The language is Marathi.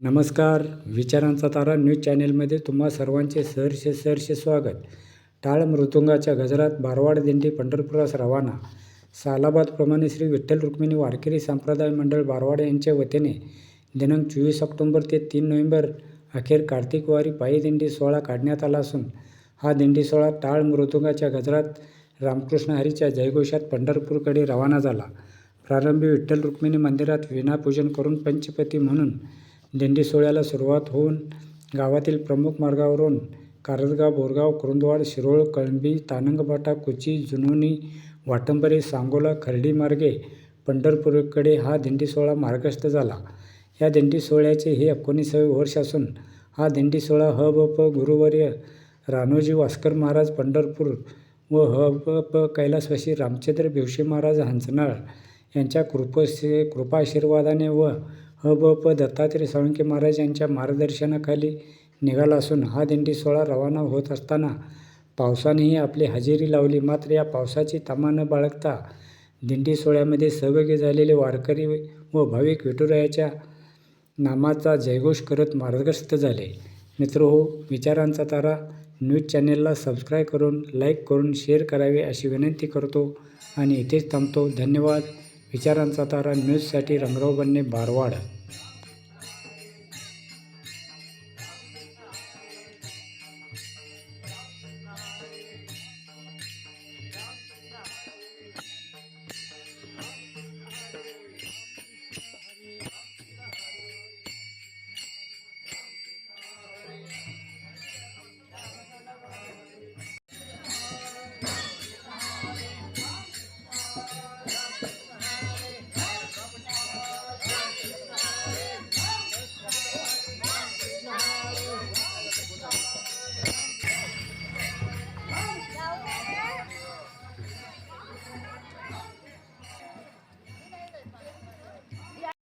नमस्कार विचारांचा तारा न्यूज चॅनेलमध्ये तुम्हा सर्वांचे सहर्ष सहर्ष स्वागत. टाळ मृदुंगाच्या गजरात बारवाड दिंडी पंढरपुरास रवाना. सालाबादप्रमाणे श्री विठ्ठल रुक्मिणी वारकरी संप्रदाय मंडळ बारवाड यांच्या वतीने दिनांक चोवीस ऑक्टोंबर ते तीन नोव्हेंबर अखेर कार्तिक वारी पायी दिंडी सोहळा काढण्यात आला असून हा दिंडी सोहळा टाळ मृदुंगाच्या गजरात रामकृष्ण हरीच्या जयघोषात पंढरपूरकडे रवाना झाला. प्रारंभी विठ्ठल रुक्मिणी मंदिरात विनापूजन करून पंचपती म्हणून दिंडी सोहळ्याला सुरुवात होऊन गावातील प्रमुख मार्गावरून कारंजगाव बोरगाव कुरुंदवाड शिरोळ कळंबी तानंगबाटा कुची जुनोनी वाटंबरे सांगोला खर्डी मार्गे पंढरपूरकडे हा दिंडी सोहळा मार्गस्थ झाला. या दिंडी सोहळ्याचे हे एकोणीसावे वर्ष असून हा दिंडी सोहळा ह ब प गुरुवर्य रानोजी वास्कर महाराज पंढरपूर व ह ब प कैलासवासी रामचंद्र भिवशी महाराज हंसनाळ यांच्या कृपसे कृपाशीर्वादाने व ह ब प दत्तात्रय साळुंके महाराज यांच्या मार्गदर्शनाखाली निघाला असून हा दिंडी सोहळा रवाना होत असताना पावसानेही आपली हजेरी लावली. मात्र या पावसाची तमा न बाळगता दिंडी सोहळ्यामध्ये सहभागी झालेले वारकरी व भाविक विठुरायाच्या नामाचा जयघोष करत मार्गस्थ झाले. मित्र हो विचारांचा तारा न्यूज चॅनेलला सबस्क्राईब करून लाईक करून शेअर करावे अशी विनंती करतो. आणि इथेच थांबतो. धन्यवाद. विचारांचा तारा न्यूजसाठी रंगराव बन्ने बारवाड.